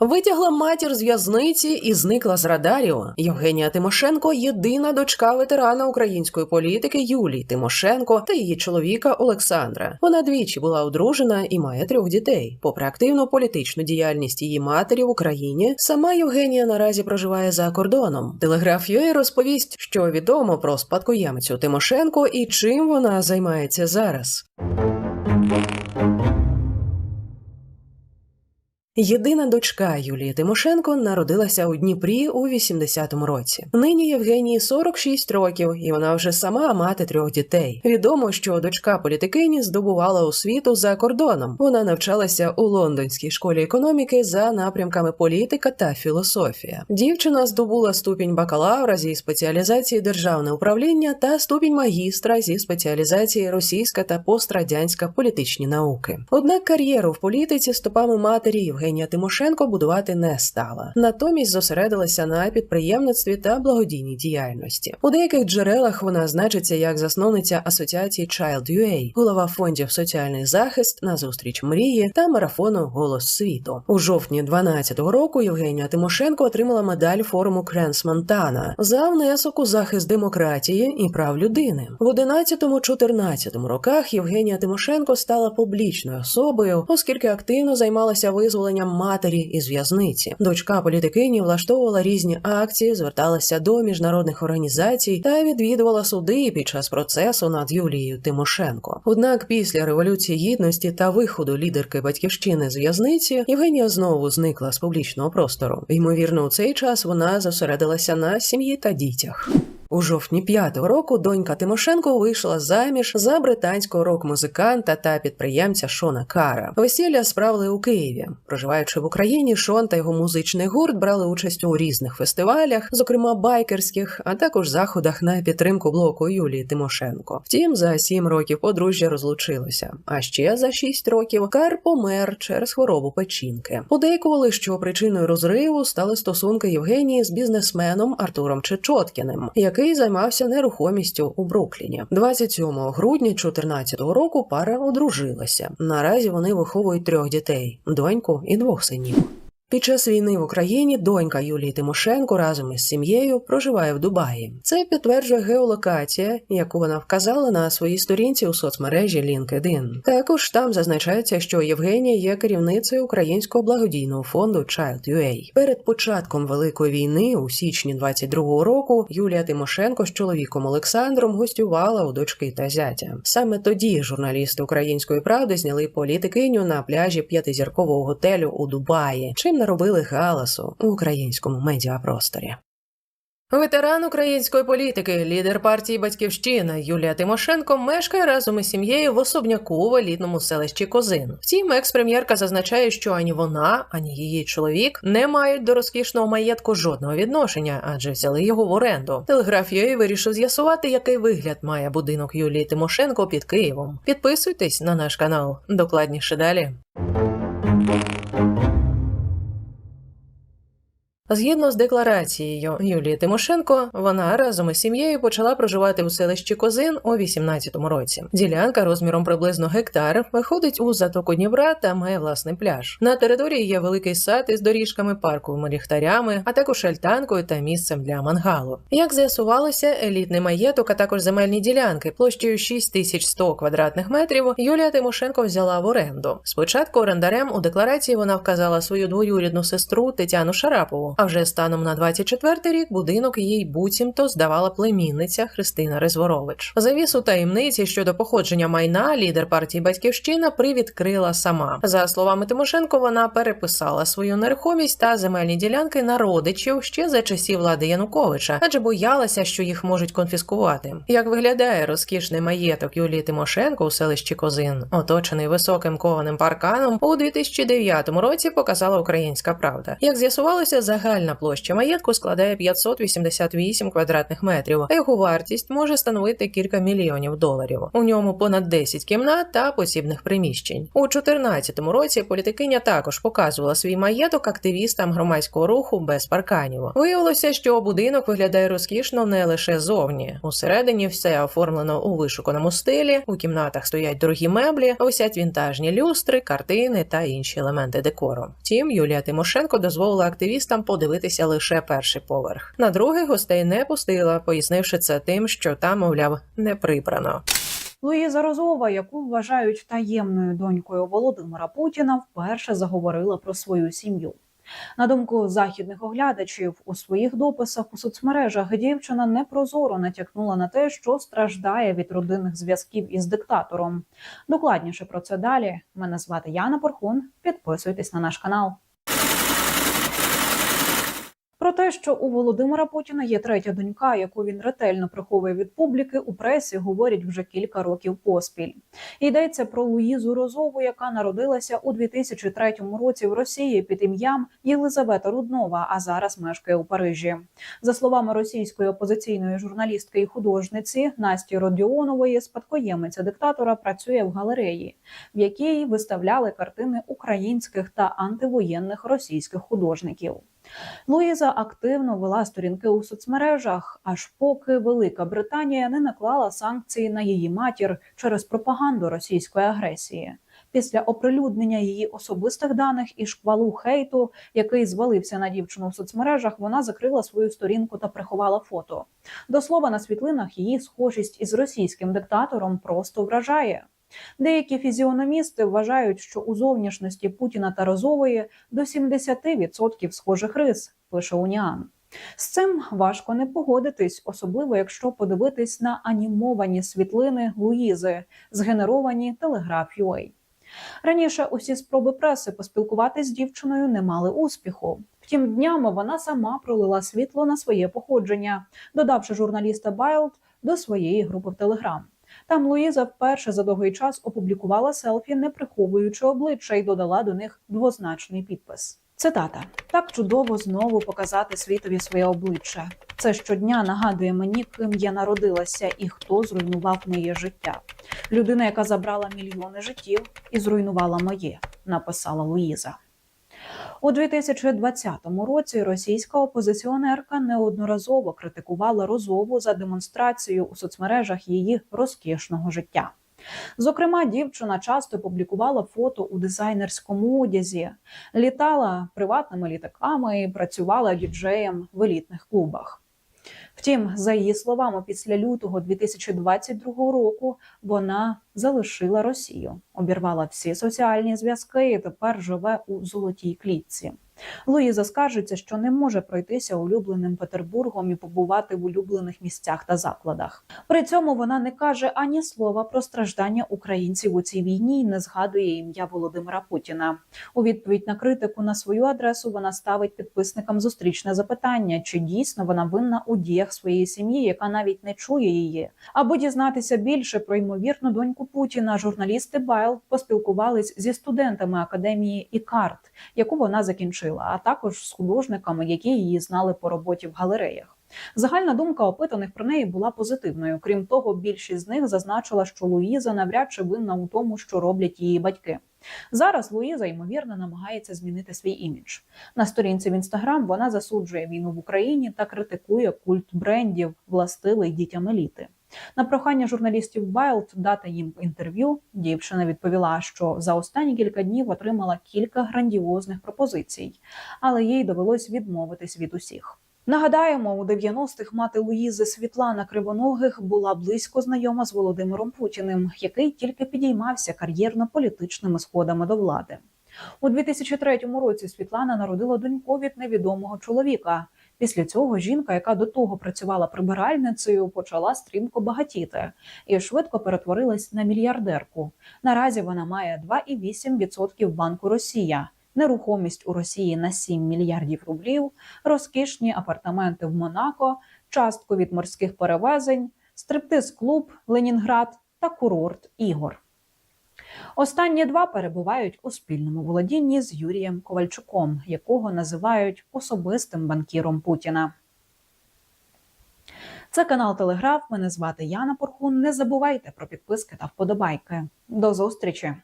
Витягла матір з в'язниці і зникла з радарів. Євгенія Тимошенко єдина дочка ветерана української політики Юлії Тимошенко та її чоловіка Олександра. Вона двічі була одружена і має трьох дітей. Попри активну політичну діяльність її матері в Україні, сама Євгенія наразі проживає за кордоном. Телеграф UA розповість, що відомо про спадкоємцю Тимошенко і чим вона займається зараз. Єдина дочка Юлії Тимошенко народилася у Дніпрі у 80-му році. Нині Євгенії 46 років, і вона вже сама мати трьох дітей. Відомо, що дочка політикині здобувала освіту за кордоном. Вона навчалася у лондонській школі економіки за напрямками політика та філософія. Дівчина здобула ступінь бакалавра зі спеціалізації державне управління та ступінь магістра зі спеціалізації російська та пострадянська політичні науки. Однак кар'єру в політиці стопами матері Євгенія Тимошенко будувати не стала. Натомість зосередилася на підприємництві та благодійній діяльності. У деяких джерелах вона значиться як засновниця асоціації Child.ua, голова фондів соціальний захист на зустріч мрії та марафону Голос світу. У жовтні 12-го року Євгенія Тимошенко отримала медаль форуму Кренс Монтана за внесок у захист демократії і прав людини. В 11-14 роках Євгенія Тимошенко стала публічною особою, оскільки активно займалася визволенням матері із в'язниці. Дочка політикині влаштовувала різні акції, зверталася до міжнародних організацій та відвідувала суди під час процесу над Юлією Тимошенко. Однак після революції гідності та виходу лідерки батьківщини з в'язниці Євгенія знову зникла з публічного простору. Ймовірно, у цей час вона зосередилася на сім'ї та дітях. У жовтні п'ятого року донька Тимошенко вийшла заміж за британського рок-музиканта та підприємця Шона Кара. Весілля справили у Києві. Проживаючи в Україні, Шон та його музичний гурт брали участь у різних фестивалях, зокрема байкерських, а також заходах на підтримку блоку Юлії Тимошенко. Втім, за сім років подружжя розлучилося. А ще за шість років Кар помер через хворобу печінки. Подейкували, що причиною розриву стали стосунки Євгенії з бізнесменом Артуром Чечоткіним, який займався нерухомістю у Брукліні. 27 грудня 2014 року пара одружилася. Наразі вони виховують трьох дітей: доньку і двох синів. Під час війни в Україні донька Юлії Тимошенко разом із сім'єю проживає в Дубаї. Це підтверджує геолокація, яку вона вказала на своїй сторінці у соцмережі LinkedIn. Також там зазначається, що Євгенія є керівницею українського благодійного фонду Child.ua. Перед початком великої війни, у січні 22-го року, Юлія Тимошенко з чоловіком Олександром гостювала у дочки та зятя. Саме тоді журналісти української правди зняли політикиню на пляжі п'ятизіркового готелю у Дубаї. Чим наробили галасу у українському медіапросторі. Ветеран української політики, лідер партії Батьківщина Юлія Тимошенко мешкає разом із сім'єю в особняку в елітному селищі Козин. Втім, екс-прем'єрка зазначає, що ані вона, ані її чоловік не мають до розкішного маєтку жодного відношення, адже взяли його в оренду. Телеграф UA вирішив з'ясувати, який вигляд має будинок Юлії Тимошенко під Києвом. Підписуйтесь на наш канал. Докладніше далі. Згідно з декларацією Юлії Тимошенко, вона разом із сім'єю почала проживати у селищі Козин у 18-му році. Ділянка розміром приблизно гектар виходить у затоку Дніпра та має власний пляж. На території є великий сад із доріжками, парковими ліхтарями, а також альтанкою та місцем для мангалу. Як з'ясувалося, елітний маєток, а також земельні ділянки площею 6100 квадратних метрів Юлія Тимошенко взяла в оренду. Спочатку орендарем у декларації вона вказала свою двоюрідну сестру Тетяну Шарапову. А вже станом на 24-й рік будинок їй буцімто здавала племінниця Христина Резворович. Завісу таємниці щодо походження майна лідер партії Батьківщина привідкрила сама. За словами Тимошенко, вона переписала свою нерухомість та земельні ділянки на родичів ще за часів влади Януковича, адже боялася, що їх можуть конфіскувати. Як виглядає розкішний маєток Юлії Тимошенко у селищі Козин, оточений високим кованим парканом, у 2009 році показала Українська Правда. Як з'ясувалося, загальний Загальна площа маєтку складає 588 квадратних метрів, а його вартість може становити кілька мільйонів доларів. У ньому понад 10 кімнат та посібних приміщень. У 2014 році політикиня також показувала свій маєток активістам громадського руху без парканів. Виявилося, що будинок виглядає розкішно не лише зовні. Усередині все оформлено у вишуканому стилі. У кімнатах стоять дорогі меблі, висять вінтажні люстри, картини та інші елементи декору. Втім, Юлія Тимошенко дозволила активістам подивитися лише перший поверх. На другий гостей не пустила, пояснивши це тим, що там, мовляв, не прибрано. Луїза Розова, яку вважають таємною донькою Володимира Путіна, вперше заговорила про свою сім'ю. На думку західних оглядачів, у своїх дописах у соцмережах дівчина непрозоро натякнула на те, що страждає від родинних зв'язків із диктатором. Докладніше про це далі. Мене звати Яна Порхун. Підписуйтесь на наш канал. Про те, що у Володимира Путіна є третя донька, яку він ретельно приховує від публіки, у пресі говорять вже кілька років поспіль. Йдеться про Луїзу Розову, яка народилася у 2003 році в Росії під ім'ям Єлизавета Руднова, а зараз мешкає у Парижі. За словами російської опозиційної журналістки і художниці Насті Родіонової, спадкоємиця диктатора працює в галереї, в якій виставляли картини українських та антивоєнних російських художників. Луїза активно вела сторінки у соцмережах, аж поки Велика Британія не наклала санкції на її матір через пропаганду російської агресії. Після оприлюднення її особистих даних і шквалу хейту, який звалився на дівчину в соцмережах, вона закрила свою сторінку та приховала фото. До слова, на світлинах її схожість із російським диктатором просто вражає. Деякі фізіономісти вважають, що у зовнішності Путіна та Розової до 70% схожих рис, пише Уніан. З цим важко не погодитись, особливо якщо подивитись на анімовані світлини Луїзи, згенеровані Telegraph.ua. Раніше усі спроби преси поспілкуватись з дівчиною не мали успіху. Втім, днями вона сама пролила світло на своє походження, додавши журналіста Байлд до своєї групи в Телеграм. Там Луїза вперше за довгий час опублікувала селфі, не приховуючи обличчя, і додала до них двозначний підпис. Цитата: так чудово знову показати світові своє обличчя. Це щодня нагадує мені, ким я народилася і хто зруйнував моє життя. Людина, яка забрала мільйони життів і зруйнувала моє, написала Луїза. У 2020 році російська опозиціонерка неодноразово критикувала Розову за демонстрацію у соцмережах її розкішного життя. Зокрема, дівчина часто публікувала фото у дизайнерському одязі, літала приватними літаками і працювала діджеєм в елітних клубах. Втім, за її словами, після лютого 2022 року вона залишила Росію, обірвала всі соціальні зв'язки і тепер живе у золотій клітці. Луїза скаржиться, що не може пройтися улюбленим Петербургом і побувати в улюблених місцях та закладах. При цьому вона не каже ані слова про страждання українців у цій війні і не згадує ім'я Володимира Путіна. У відповідь на критику на свою адресу вона ставить підписникам зустрічне запитання, чи дійсно вона винна у діях своєї сім'ї, яка навіть не чує її. Аби дізнатися більше про ймовірну доньку Путіна, журналісти Байл поспілкувались зі студентами академії Ікарт, яку вона закінчила, а також з художниками, які її знали по роботі в галереях. Загальна думка опитаних про неї була позитивною. Крім того, більшість з них зазначила, що Луїза навряд чи винна у тому, що роблять її батьки. Зараз Луїза ймовірно намагається змінити свій імідж. На сторінці в інстаграм вона засуджує війну в Україні та критикує культ брендів, властивий дітям еліти. На прохання журналістів Байлд дати їм інтерв'ю. Дівчина відповіла, що за останні кілька днів отримала кілька грандіозних пропозицій, але їй довелось відмовитись від усіх. Нагадаємо, у 90-х мати Луїзи Світлана Кривоногих була близько знайома з Володимиром Путіним, який тільки підіймався кар'єрно-політичними сходами до влади. У 2003 році Світлана народила доньку від невідомого чоловіка. Після цього жінка, яка до того працювала прибиральницею, почала стрімко багатіти і швидко перетворилась на мільярдерку. Наразі вона має 2,8% банку Росія, нерухомість у Росії на 7 мільярдів рублів, розкішні апартаменти в Монако, частку від морських перевезень, стриптиз-клуб Ленінград та курорт Ігор. Останні два перебувають у спільному володінні з Юрієм Ковальчуком, якого називають особистим банкіром Путіна. Це канал Телеграф. Мене звати Яна Порхун. Не забувайте про підписки та вподобайки. До зустрічі!